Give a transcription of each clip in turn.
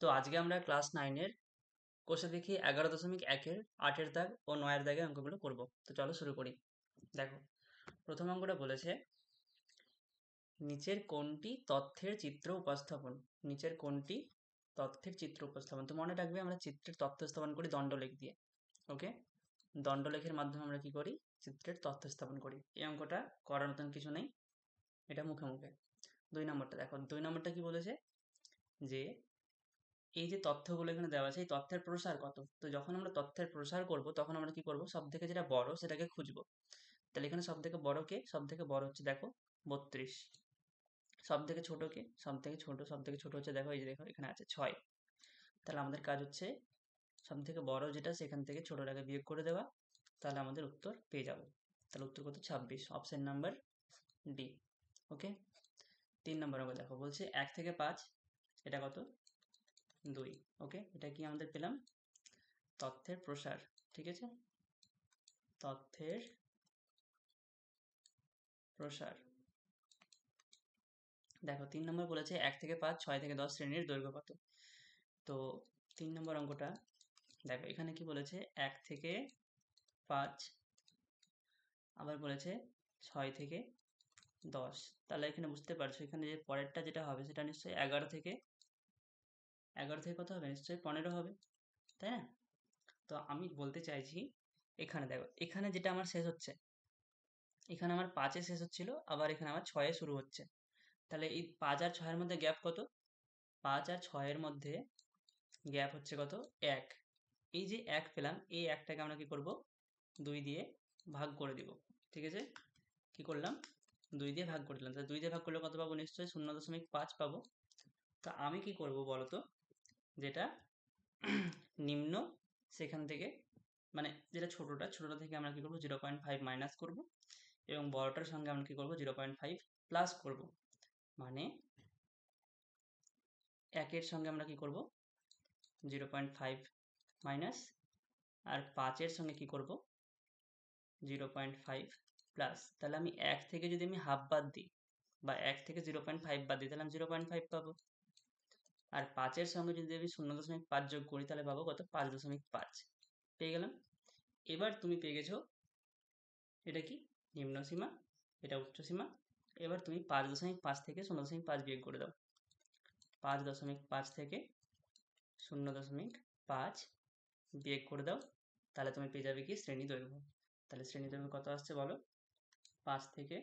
তো আজকে আমরা ক্লাস নাইনের কোষে দেখি এগারো দশমিক একের আটের দাগ ও নয়ের দাগে অঙ্কগুলো করব। তো চলো শুরু করি। দেখো, প্রথম অঙ্কটা বলেছে, নিচের কোনটি তথ্যের চিত্র উপস্থাপন, নিচের কোনটি তথ্যের চিত্র উপস্থাপন। তো মনে রাখবে আমরা চিত্রের তথ্য স্থাপন করি দণ্ডলেখ দিয়ে ওকে দণ্ডলেখের মাধ্যমে আমরা কি করি? চিত্রের তথ্য স্থাপন করি। এই অঙ্কটা করার মতন কিছু নেই, এটা মুখে মুখে। দুই নম্বরটা দেখো, দুই নম্বরটা কি বলেছে? যে এই যে তথ্যগুলো এখানে দেওয়া আছে, এই তথ্যের প্রসার কত? তো যখন আমরা তথ্যের প্রসার করব, তখন আমরা কি করব? সব থেকে যেটা বড় সেটাকে খুঁজবো। তাহলে এখানে সব থেকে বড় কে? সব থেকে বড় হচ্ছে দেখো, বত্রিশ। সব থেকে ছোট কে? সব থেকে ছোট সব থেকে ছোট হচ্ছে দেখো, এই যে দেখো, এখানে আছে ছয়। তাহলে আমাদের কাজ হচ্ছে সব থেকে বড় যেটা, সেখান থেকে ছোটটাকে বিয়োগ করে দেওয়া। তাহলে আমাদের উত্তর পেয়ে যাব। তাহলে উত্তর কত? ছাব্বিশ। Option number D. ওকে? তিন নম্বর অঙ্ক দেখো, বলছে এক থেকে পাঁচ, এটা কত? দুই ওকে এটা কি আমাদের পেলাম? তথ্যের প্রসার, ঠিক আছে? তথ্যের প্রসার। দেখো, তিন নম্বর বলেছে এক থেকে পাঁচ, ছয় থেকে দশ শ্রেণির দৈর্ঘ্য কত তো তিন নম্বর অঙ্কটা, দেখো, এখানে কি বলেছে? এক থেকে পাঁচ, আবার বলেছে ছয় থেকে দশ। তাহলে এখানে বুঝতে পারছ, এখানে যে পরেরটা যেটা হবে, সেটা নিশ্চয়ই এগারো থেকে এগারো থেকে কত হবে? নিশ্চয়ই পনেরো হবে, তাই না? তো আমি বলতে চাইছি এখানে দেখো, এখানে যেটা আমার শেষ হচ্ছে, এখানে আমার পাঁচে শেষ হচ্ছিল, আবার এখানে আমার ছয়ে শুরু হচ্ছে। তাহলে এই পাঁচ আর ছয়ের মধ্যে গ্যাপ কত? পাঁচ আর ছয়ের মধ্যে গ্যাপ হচ্ছে কত? এক। এই যে এক পেলাম, এই একটাকে আমরা কি করব? দুই দিয়ে ভাগ করে দিব, ঠিক আছে? কি করলাম? দুই দিয়ে ভাগ করে দিলাম, তাহলে দুই দিয়ে ভাগ করলে কত পাবো? নিশ্চয়ই শূন্য দশমিক পাঁচ পাবো। তা আমি কি করব বলো তো যেটা নিম্ন সেখান থেকে মানে যেটা ছোটোটা ছোটোটা থেকে আমরা কী করব? জিরো পয়েন্ট ফাইভ মাইনাস করব এবং বড়টার সঙ্গে আমরা কী করব? জিরো পয়েন্ট ফাইভ প্লাস করব। মানে একের সঙ্গে আমরা কি করব? জিরো পয়েন্ট ফাইভ মাইনাস আর পাঁচের সঙ্গে কি করব? জিরো পয়েন্ট ফাইভ প্লাস তাহলে আমি এক থেকে যদি আমি হাফ বাদ দিই বা এক থেকে জিরো পয়েন্ট ফাইভ বাদ দিই, তাহলে আমি জিরো পয়েন্ট ফাইভ পাবো। আর পাঁচের সঙ্গে যদি আমি শূন্য দশমিক পাঁচ যোগ করি, তাহলে পাবো কত? পাঁচ দশমিক পাঁচ। পেয়ে গেলাম? এবার তুমি পেয়ে গেছো, এটা কি? নিম্ন সীমা, এটা উচ্চ সীমা। এবার তুমি পাঁচ দশমিক পাঁচ থেকে শূন্য দশমিক পাঁচ বিয়োগ করে দাও। পাঁচ দশমিক পাঁচ থেকে শূন্য দশমিক পাঁচ বিয়োগ করে দাও। তাহলে তুমি পেয়ে যাবে কি? শ্রেণি দৈর্ঘ্য। তাহলে শ্রেণি দৈর্ঘ্য কত আসছে বলো? পাঁচ থেকে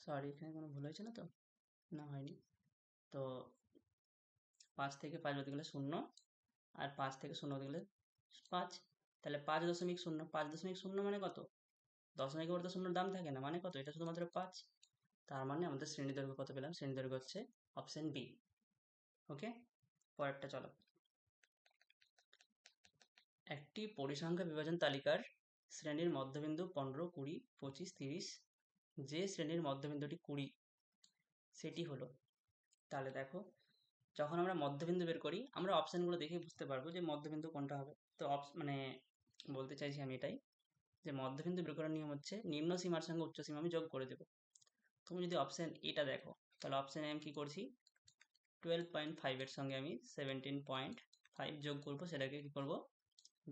সরি এখানে কোনো ভুল হয়েছে না তো? না হয়নি। তো পাঁচ থেকে পাঁচ বলতে গেলে শূন্য আর পাঁচ থেকে শূন্য বলতে গেলে পাঁচ, তাহলে পাঁচ দশমিক শূন্য, পাঁচ দশমিক শূন্য মানে কত? দশমিক উপর তো শূন্যর দাম থাকে না মানে কত? এটা শুধুমাত্র পাঁচ। তার মানে আমাদের শ্রেণি দৈর্ঘ্য কত পেলাম? শ্রেণি দৈর্ঘ্য হচ্ছে অপশন বি ওকে পরেরটা চলো। একটি পরিসংখ্যা বিভাজন তালিকার শ্রেণির মধ্যবিন্দু পনেরো, কুড়ি, পঁচিশ, তিরিশ, যে শ্রেণির মধ্যবিন্দুটি কুড়ি সেটি হলো। তাহলে দেখো, যখন আমরা মধ্যবিন্দু বের করি, আমরা অপশানগুলো দেখেই বুঝতে পারব যে মধ্যবিন্দু কোনটা হবে। তো মানে বলতে চাইছি আমি এটাই, যে মধ্যবিন্দু বের করার নিয়ম হচ্ছে, নিম্ন সীমার সঙ্গে উচ্চ সীমা আমি যোগ করে দেবো। তুমি যদি অপশান এটা দেখো, তাহলে অপশানে আমি কী করছি? টুয়েলভ পয়েন্ট ফাইভের সঙ্গে আমি সেভেন্টিন পয়েন্ট ফাইভ যোগ করব, সেটাকে কী করব?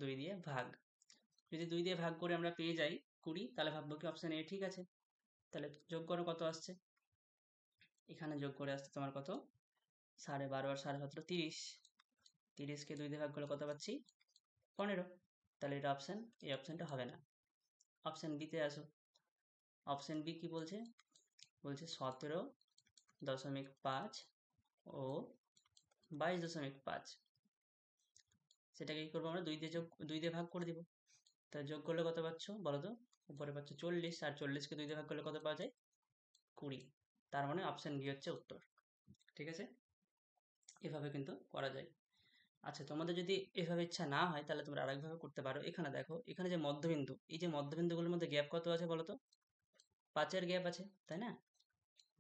দুই দিয়ে ভাগ। যদি দুই দিয়ে ভাগ করে আমরা পেয়ে যাই কুড়ি, তাহলে ভাববো কি অপশান এ ঠিক আছে। তাহলে যোগ করে কত আসছে? এখানে যোগ করে আসছে তোমার কত? সাড়ে বারো আর সাড়ে সতেরো, তিরিশ। তিরিশকে দুই দিয়ে ভাগ করলে কত পাচ্ছি? পনেরো। তাহলে এটা অপশান এই অপশানটা হবে না। অপশান বিতে আসো। অপশান বি কি বলছে? বলছে সতেরো দশমিক পাঁচ ও বাইশ দশমিক পাঁচ। সেটাকে কী করব আমরা? দুই দিয়ে যোগ, দুই দিয়ে ভাগ করে দিব। তা যোগ করলে কত পাচ্ছ বলো তো? উপরে পাচ্ছ চল্লিশ আর চল্লিশকে দুই দিয়ে ভাগ করলে কত পাওয়া যায়? কুড়ি। তার মানে অপশান বি হচ্ছে উত্তর। ঠিক আছে? এভাবে কিন্তু করা যায়। আচ্ছা তোমাদের যদি এভাবে ইচ্ছা না হয়, তাহলে তোমরা আরেকভাবে করতে পারো। এখানে দেখো, এখানে যে মধ্যবিন্দু, এই যে মধ্যবিন্দুগুলোর মধ্যে গ্যাপ কত আছে বলো তো পাঁচের গ্যাপ আছে, তাই না?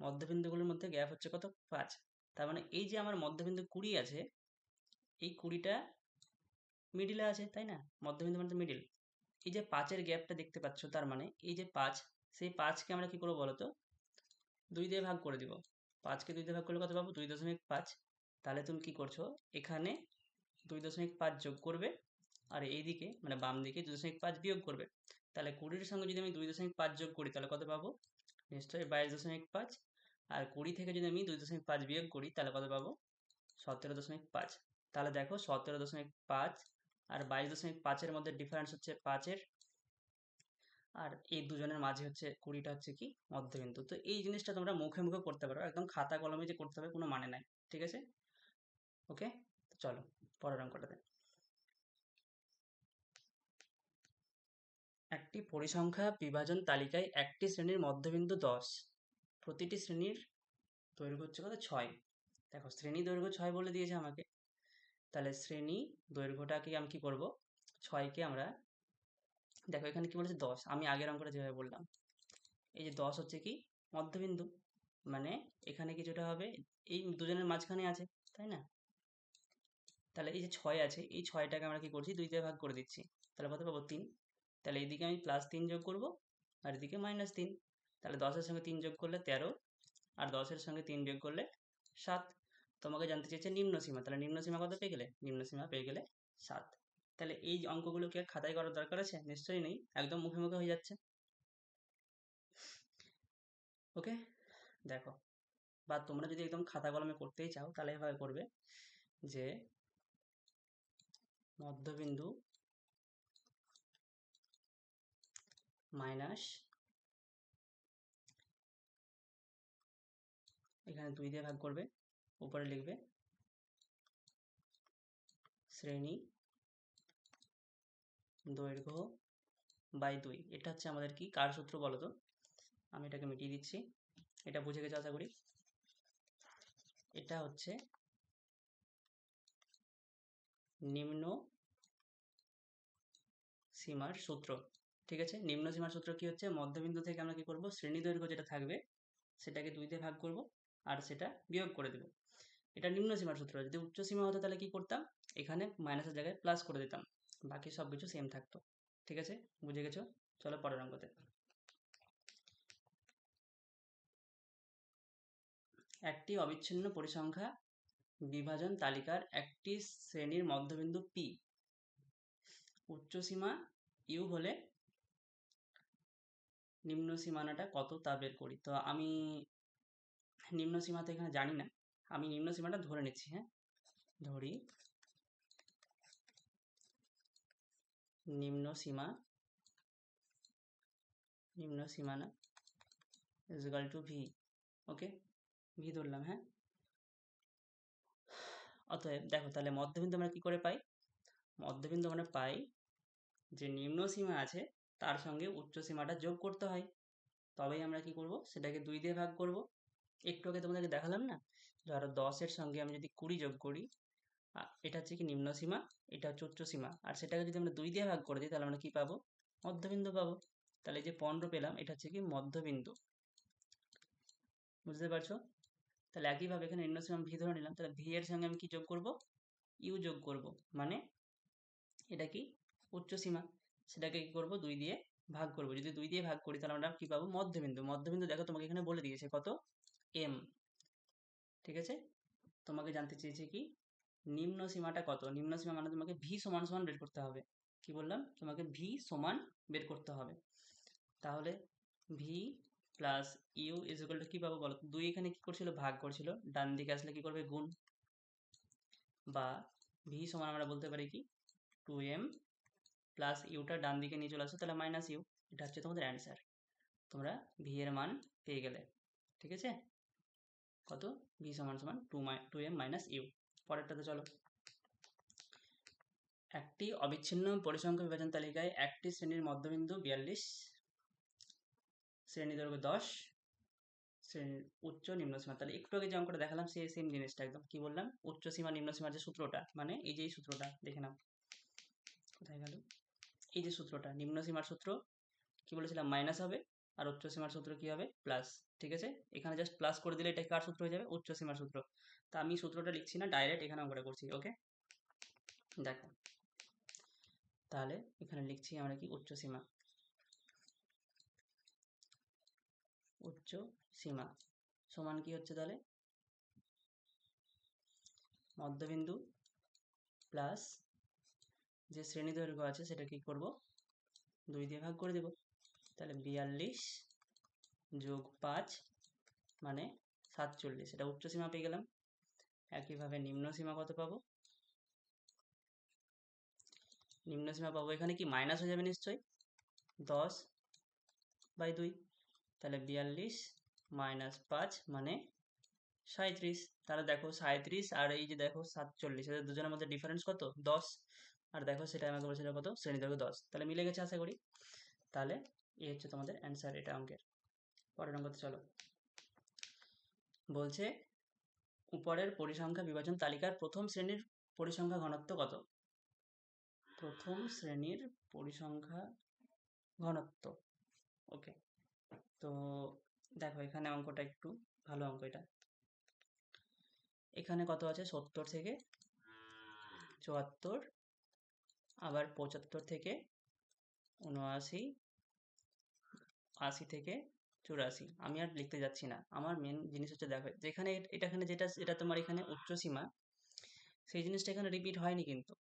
মধ্যবিন্দুগুলোর মধ্যে গ্যাপ হচ্ছে কত? পাঁচ। তার মানে এই যে আমার মধ্যবিন্দু কুড়ি আছে, এই কুড়িটা মিডিলে আছে, তাই না? মধ্যবিন্দু মানে মিডিল এই যে পাঁচের গ্যাপটা দেখতে পাচ্ছ, তার মানে এই যে পাঁচ, সেই পাঁচকে আমরা কি করব বলো তো দুই দিয়ে ভাগ করে দিব। পাঁচকে দুই দিয়ে ভাগ করলে কত পাবো? দুই দশমিক পাঁচ। তাহলে তুমি কি করছ? এখানে দুই দশমিক পাঁচ যোগ করবে আর এইদিকে মানে বাম দিকে দুই দশমিক পাঁচ বিয়োগ করবে। তাহলে কুড়ির সঙ্গে যদি আমি দুই দশমিক পাঁচ যোগ করি, তাহলে কত পাবো? নিশ্চয়ই বাইশ দশমিক পাঁচ। আর কুড়ি থেকে যদি আমি দুই দশমিক পাঁচ বিয়োগ করি, তাহলে কত পাবো? সতেরো দশমিক পাঁচ। তাহলে দেখো সতেরো দশমিক পাঁচ আর বাইশ দশমিক পাঁচের মধ্যে ডিফারেন্স হচ্ছে পাঁচের। আর এই দুজনের মাঝে হচ্ছে কুড়িটা হচ্ছে কি মধ্যবিন্দু। তো এই জিনিসটা তোমরা মুখে মুখে করতে পারো, একদম খাতা কলমে যে করতে হবে কোনো মানে নাই, ঠিক আছে? ওকে চলো, পরের অঙ্কটাতে একটি পরিসংখ্যা বিভাজন তালিকায় একটি শ্রেণির মধ্যবিন্দু দশ, প্রতিটি শ্রেণির দৈর্ঘ্য হচ্ছে কত? ছয়। দেখো, শ্রেণি দৈর্ঘ্য ছয় বলে দিয়েছে আমাকে। তাহলে শ্রেণি দৈর্ঘ্যটাকে আমি কি করব? ছয়কে আমরা দেখো এখানে কি বলেছে? দশ। আমি আগের অঙ্কটা যেভাবে বললাম। এই যে দশ হচ্ছে কি? মধ্যবিন্দু। মানে এখানে কিছুটা হবে? এই দুজনের মাঝখানে আছে, তাই না? তাহলে এই যে ছয় আছে, এই ছয়টাকে আমরা কি করছি? দুই দিয়ে ভাগ করে দিচ্ছি। তাহলে কত পাবো? তিন। তাহলে এইদিকে আমি প্লাস তিন যোগ করব, আর এদিকে মাইনাস তিন। তাহলে দশের সঙ্গে তিন যোগ করলে তেরো, আর দশের সঙ্গে তিন যোগ করলে সাত। তোমাকে জানতে চেয়েছে নিম্ন সীমা তাহলে নিম্ন সীমা কত পেয়ে গেলে? নিম্ন সীমা পেয়ে গেলে সাত। তাহলে এই অঙ্কগুলো কি আর খাতায় করার দরকার আছে? নিশ্চয়ই নেই। একদম মুখে মুখে হয়ে যাচ্ছে। ওকে দেখো, বা তোমরা যদি একদম খাতা কলমে করতেই চাও, তাহলে এভাবে করবে যে মধ্যবিন্দু মাইনাস এখানে দুই দিয়ে ভাগ করবে, উপরে লিখবে শ্রেণি দৈর্ঘ্য বাই দুই। এটা হচ্ছে আমাদের কি? কার সূত্র বলো তো আমি এটাকে মিটিয়ে দিচ্ছি। এটা বুঝে গেছে আশা করি। এটা হচ্ছে নিম্ন সীমার সূত্র। ঠিক আছে? নিম্ন সীমার সূত্র কি হচ্ছে? মধ্যবিন্দু থেকে আমরা কি করব? শ্রেণি দৈর্ঘ্য যেটা থাকবে, সেটাকে দুই দিয়ে ভাগ করব আর সেটা বিয়োগ করে দেব। এটা নিম্ন সীমার সূত্র। যদি উচ্চ সীমা হতো তাহলে কি করতাম? এখানে মাইনাসের জায়গায় প্লাস করে দিতাম। বাকি সব কিছু সেম থাকতো। ঠিক আছে? বুঝে গেছো? চলো পরের অঙ্কতে। একটি অবিচ্ছিন্ন পরিসংখ্যা বিভাজন তালিকার একটি শ্রেণির মধ্যবিন্দু পি উচ্চ সীমা ইউ হলে নিম্ন সীমানাটা কত তা বের করি। তো আমি নিম্ন সীমা তো এখানে জানি না। আমি নিম্ন সীমাটা ধরে নিচ্ছি হ্যাঁ? ধরি নিম্ন সীমা নিম্ন সীমানা is two V okay V ধরলাম হ্যাঁ? অতএব দেখো, তাহলে মধ্যবিন্দু আমরা কি করে পাই? মধ্যবিন্দু আমরা পাই যে নিম্ন সীমা আছে, তার সঙ্গে উচ্চ সীমাটা যোগ করতে হয়। তবেই আমরা কি করব? সেটাকে দুই দিয়ে ভাগ করব। একটু আগে তোমাদেরকে দেখালাম না? ধরো দশের সঙ্গে আমি যদি কুড়ি যোগ করি এটা হচ্ছে কি নিম্ন সীমা, এটা হচ্ছে উচ্চ সীমা। আর সেটাকে যদি আমরা দুই দিয়ে ভাগ করে দিই, তাহলে আমরা কি পাবো? মধ্যবিন্দু পাবো। তাহলে এই যে পনেরো পেলাম, এটা হচ্ছে কি মধ্যবিন্দু। বুঝতে পারছ? তাহলে একইভাবে এখানে নিম্ন সীমা ভি ধরে নিলাম, তাহলে ভি এর সঙ্গে আমি কি যোগ করব? ইউ যোগ করব। মানে এটা কি? উচ্চ সীমা। সেটাকে কি করব? দুই দিয়ে ভাগ করব। যদি দুই দিয়ে ভাগ করি, তাহলে আমরা কি পাবো? মধ্যবিন্দু। মধ্যবিন্দু দেখো তোমাকে এখানে বলে দিয়েছে কত? এম ঠিক আছে? তোমাকে জানতে চেয়েছে কি? নিম্ন সীমাটা কত? নিম্ন সীমা মানে তোমাকে ভি সমান সমান বের করতে হবে। কি বললাম? তোমাকে ভি সমান বের করতে হবে। তাহলে V plus U is equal কি পাবো বলো দুই এখানে কি করছিল? ভাগ করছিল। ডান দিকে আসলে কি করবে? গুণ। বা ভি সমান আমরা বলতে পারি কি? টু এম প্লাস ইউটা ডান দিকে নিয়ে চলে আসো। তাহলে মাইনাস ইউ এটা হচ্ছে তোমাদের অ্যান্সার তোমরা ভি এর মান পেয়ে গেলে। ঠিক আছে? কত? ভি সমান সমান two my two M minus U পরেরটাতে চলো। একটি অবিচ্ছিন্ন পরিসংখ্যা বিভাজন তালিকায় একটি শ্রেণির মধ্যবিন্দু বিয়াল্লিশ, শ্রেণি দৈর্ঘ্য দশ, শ্রেণির উচ্চ নিম্ন সীমা তাহলে একটু আগে যে অঙ্কটা দেখালাম, সেই সেম জিনিসটা, একদম কি বললাম? উচ্চ সীমা, নিম্ন সীমার যে সূত্রটা মানে এই যে সূত্রটা, দেখে নাও। কোথায় গেল? এই যে সূত্রটা, নিম্ন সীমার সূত্র, কি বলেছিলাম? মাইনাস হবে। আর উচ্চ সীমার সূত্র কি হবে? প্লাস ঠিক আছে? এখানে জাস্ট প্লাস করে দিলে এটা কার সূত্র হয়ে যাবে? উচ্চ সীমার সূত্র। তা আমি সূত্রটা লিখছি না ডাইরেক্ট এখানে অঙ্কটা করছি ওকে দেখো, তাহলে এখানে লিখছি আমরা কি? উচ্চ সীমা। উচ্চ সীমা। সমান কি হচ্ছে তাহলে? মধ্যবিন্দু প্লাস যে শ্রেণি দৈর্ঘ্য আছে, সেটা কি করব? দুই দিয়ে ভাগ করে দেব। তাহলে বিয়াল্লিশ যোগ পাঁচ মানে সাতচল্লিশ। এটা উচ্চ সীমা পেয়ে গেলাম। একইভাবে নিম্ন সীমা কত পাবো? নিম্ন সীমা পাবো। এখানে কি মাইনাস হয়ে যাবে নিশ্চয়ই? দশ বাই দুই। তাহলে বিয়াল্লিশ মাইনাস পাঁচ মানে সাঁত্রিশ তাহলে দেখো সাঁত্রিশ আর এই যে দেখো সাতচল্লিশ, এদের দুজনের মধ্যে ডিফারেন্স কত? দশ। আর দেখো সেটা আমাকে বলেছিল কত? শ্রেণি দৈর্ঘ্য দশ। তাহলে মিলে গেছে আশা করি। তাহলে এই হচ্ছে তোমাদের অ্যান্সার এটা অঙ্কের। পরের অঙ্কতে চলো। বলছে, উপরের পরিসংখ্যা বিভাজন তালিকার প্রথম শ্রেণির পরিসংখ্যা ঘনত্ব কত? প্রথম শ্রেণির পরিসংখ্যা ঘনত্ব। ওকে তো দেখো এখানে অঙ্কটা একটু ভালো অঙ্ক এটা। এখানে কত আছে? সত্তর থেকে চুয়াত্তর, আবার পঁচাত্তর থেকে উনআশি আশি থেকে চুরাশি। আমি আর লিখতে যাচ্ছি না। আমার মেন জিনিস হচ্ছে দেখো, যেখানে এটা এখানে যেটা এটা তোমার এখানে উচ্চ সীমা, সেই জিনিসটা এখানে রিপিট হয়নি কিন্তু।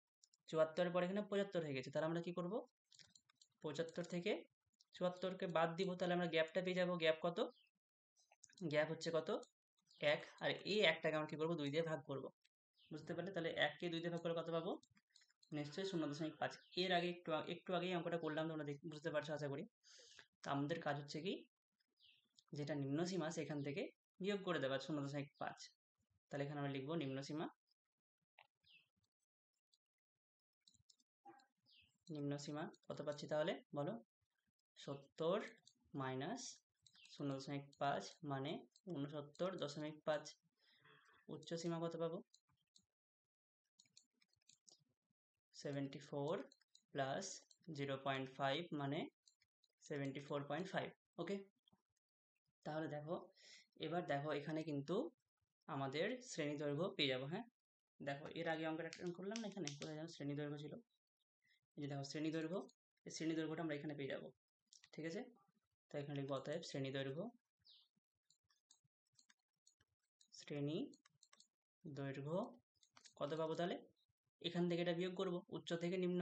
চুয়াত্তরের পর এখানে পঁচাত্তর হয়ে গেছে। তাহলে আমরা কি করব? পঁচাত্তর থেকে চুয়াত্তরকে বাদ দিব, তাহলে আমরা গ্যাপটা পেয়ে যাব। গ্যাপ কত? গ্যাপ হচ্ছে কত? এক। আর এই একটাকে আমরা কি করব? দুই দিয়ে ভাগ করব। বুঝতে পারলে? তাহলে এককে দুই দিয়ে ভাগ করে কত পাবো? নিশ্চয়ই শূন্য দশমিক পাঁচ। এর আগে একটু একটু আগেই অঙ্কটা করলাম, তোমরা বুঝতে পারছ, আশা করি। আমাদের কাজ হচ্ছে কি, যেটা নিম্ন সীমা সেখান থেকে বিয়োগ করে দেওয়া, শূন্য দশমিক পাঁচ। তাহলে এখানে আমরা লিখব নিম্ন সীমা। নিম্ন সীমা কত পাচ্ছি তাহলে? বলো। সত্তর মাইনাস শূন্য দশমিক পাঁচ মানে উনসত্তর দশমিক পাঁচ। উচ্চ সীমা কত পাবো? Seventy four plus zero point five মানে seventy four point five okay তাহলে দেখো, এবার দেখো এখানে কিন্তু আমাদের শ্রেণি দৈর্ঘ্য পেয়ে যাব হ্যাঁ? দেখো, এর আগে অঙ্কটা করলাম না এখানে? কোথায় যেন শ্রেণি দৈর্ঘ্য ছিল। এই যে দেখো, শ্রেণি দৈর্ঘ্য, এই শ্রেণি দৈর্ঘ্যটা আমরা এখানে পেয়ে যাব, ঠিক আছে? তো এখানে লিখব, অতএব শ্রেণি দৈর্ঘ্য শ্রেণি দৈর্ঘ্য কত পাবো তাহলে? এখান থেকে এটা বিয়োগ করব, উচ্চ থেকে নিম্ন।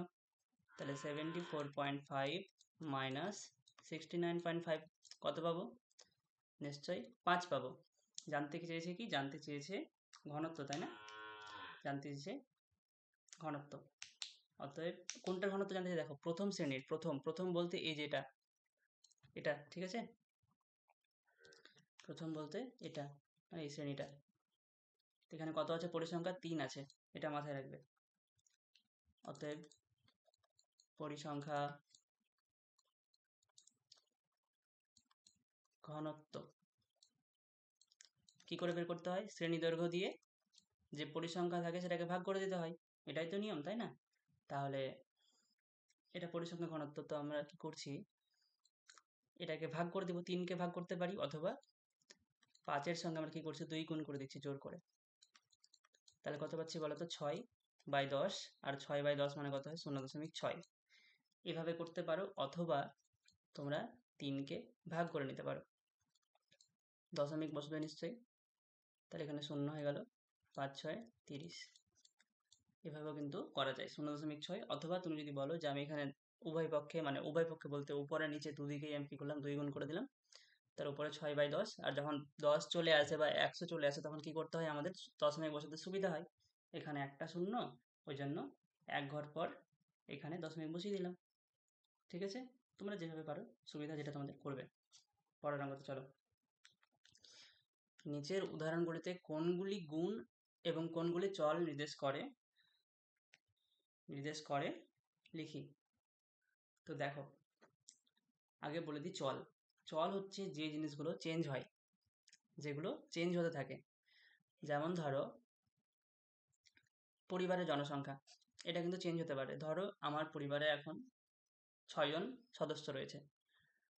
তাহলে seventy four point five minus sixty nine point five কত পাবো? নিশ্চয়ই পাঁচ পাবো। জানতে চেয়েছে কি? জানতে চেয়েছে ঘনত্ব, তাই না? জানতে চেয়েছে ঘনত্ব। অতএব কোনটার ঘনত্ব জানতে চাই? দেখো, প্রথম শ্রেণির, প্রথম প্রথম বলতে এই যে এটা, ঠিক আছে? প্রথম বলতে এটা, এই শ্রেণীটা। এখানে কত আছে? পরিসংখ্যা তিন আছে, এটা মাথায় রাখবে। অতএব পরিসংখ্যা ঘনত্ব। কি করে বের করতে হয়? শ্রেণি দৈর্ঘ্য দিয়ে যে পরিসংখ্যা থাকে সেটাকে ভাগ করে দিতে হয়। এটাই তো নিয়ম, তাই না? তাহলে এটা পরিসংখ্যা ঘনত্ব তো আমরা কি করছি? এটাকে ভাগ করে দেবো, তিনকে ভাগ করতে পারি, অথবা পাঁচের সঙ্গে আমরা কি করছি? দুই গুণ করে দিচ্ছি, জোর করে। তাহলে কত পাচ্ছি বলো তো ছয় বাই দশ, আর ছয় বাই দশ মানে কত হয়? শূন্য দশমিক ছয়। এভাবে করতে পারো, অথবা তোমরা তিনকে ভাগ করে নিতে পারো। দশমিক বসবে নিশ্চয়ই। তাহলে এখানে শূন্য হয়ে গেল। পাঁচ, ছয়, তিরিশ। এভাবেও কিন্তু করা যায়। শূন্য দশমিক ছয়। অথবা তুমি যদি বলো যে আমি এখানে উভয় পক্ষে মানে উভয় পক্ষে বলতে উপরে, নিচে দুদিকেই আমি কি করলাম? দুই গুণ করে দিলাম। তার উপরে ছয় বাই দশ। আর যখন দশ চলে আসে বা একশো চলে আসে, তখন কি করতে হয়? আমাদের দশমিক বসাতে সুবিধা হয়। এখানে একটা শূন্য। ওই জন্য এক ঘর পর এখানে দশমিক বসিয়ে দিলাম। ঠিক আছে? তোমরা যেভাবে পারো, সুবিধা যেটা তোমাদের করবে। পরের অঙ্কতে চলো। নিচের উদাহরণগুলিতে কোনগুলি গুণ এবং কোনগুলি চল নির্দেশ করে নির্দেশ করে লিখি। তো দেখো, আগে বলে দিই চল। চল হচ্ছে যে জিনিসগুলো চেঞ্জ হয়, যেগুলো চেঞ্জ হতে থাকে। যেমন ধরো, পরিবারের জনসংখ্যা, এটা কিন্তু চেঞ্জ হতে পারে। ধরো, আমার পরিবারে এখন ছয়জন সদস্য রয়েছে।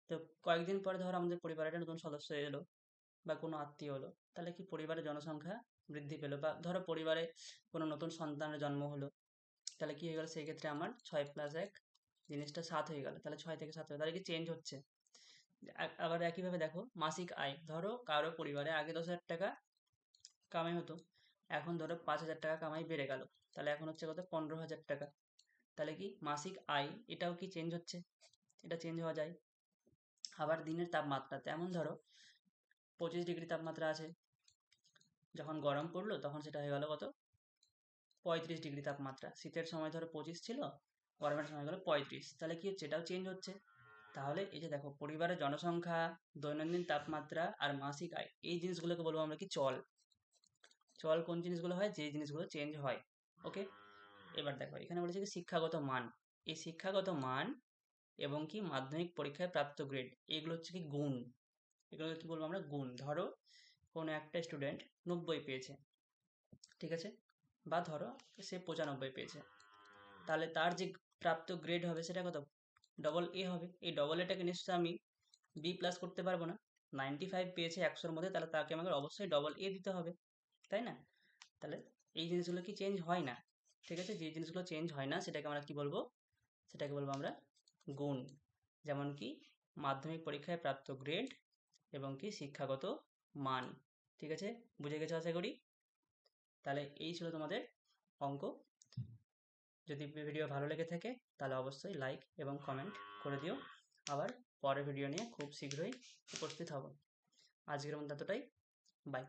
তো কয়েকদিন পরে ধরো আমাদের পরিবারে নতুন সদস্য এলো। বা কোনো আত্মীয় হলো, তাহলে কি পরিবারের জনসংখ্যা বৃদ্ধি পেল? বা ধরো পরিবারে কোনো নতুন সন্তানের জন্ম হলো, তাহলে কি হয়ে গেলো? সেই ক্ষেত্রে আমার ছয় প্লাস এক জিনিসটা সাত হয়ে গেল, তাহলে ছয় থেকে সাত হয়ে তাহলে কি চেঞ্জ হচ্ছে? আবার একইভাবে দেখো, মাসিক আয়, ধরো কারও পরিবারে আগে দশ হাজার টাকা কামাই হতো, এখন ধরো পাঁচ হাজার টাকা কামাই বেড়ে গেল, তাহলে এখন হচ্ছে কত? পনেরো হাজার টাকা। তাহলে কি মাসিক আয়, এটাও কি চেঞ্জ হচ্ছে? এটা চেঞ্জ হওয়া যায়। আবার দিনের তাপমাত্রা, তেমন ধরো পঁচিশ ডিগ্রি তাপমাত্রা আছে। যখন গরম পড়ল, তখন সেটা হয়ে গেল কত? পঁয়ত্রিশ ডিগ্রি তাপমাত্রা। শীতের সময় ধরো পঁচিশ ছিল, গরমের সময় গেলো পঁয়ত্রিশ। তাহলে কি হচ্ছে? এটাও চেঞ্জ হচ্ছে। তাহলে এই যে দেখো পরিবারের জনসংখ্যা, দৈনন্দিন তাপমাত্রা আর মাসিক আয়, এই জিনিসগুলোকে বলব আমরা কি চল। চল কোন জিনিসগুলো হয়? যে জিনিসগুলো চেঞ্জ হয়। ওকে এবার দেখো, এখানে বলেছে কি? শিক্ষাগত মান। এই শিক্ষাগত মান এবং কি মাধ্যমিক পরীক্ষায় প্রাপ্ত গ্রেড এগুলো হচ্ছে কি গুণ। এগুলো কি বলব আমরা গুণ? ধরো কোনো একটা স্টুডেন্ট নব্বই পেয়েছে, ঠিক আছে? বা ধরো সে পঁচানব্বই পেয়েছে। তাহলে তার যে প্রাপ্ত গ্রেড হবে সেটা কত? ডবল এ হবে। এই ডবল এটাকে নিশ্চয়ই আমি বি প্লাস করতে পারব না। নাইনটি ফাইভ পেয়েছে একশোর মধ্যে, তাহলে তাকে আমাকে অবশ্যই ডবল এ দিতে হবে, তাই না? তাহলে এই জিনিসগুলো কি চেঞ্জ হয় না? ঠিক আছে? যে জিনিসগুলো চেঞ্জ হয় না, সেটাকে আমরা কি বলব? সেটাকে বলব আমরা গুণ। যেমন কি, মাধ্যমিক পরীক্ষায় প্রাপ্ত গ্রেড এবং কি শিক্ষাগত মান। ঠিক আছে? বুঝে গেছো আশা করি? তাহলে এই ছিল তোমাদের অঙ্ক। যদি ভিডিও ভালো লেগে থাকে, তাহলে অবশ্যই লাইক এবং কমেন্ট করে দিও। আবার পরের ভিডিও নিয়ে খুব শীঘ্রই উপস্থিত হব। আজকের মতো এতটাই। বাই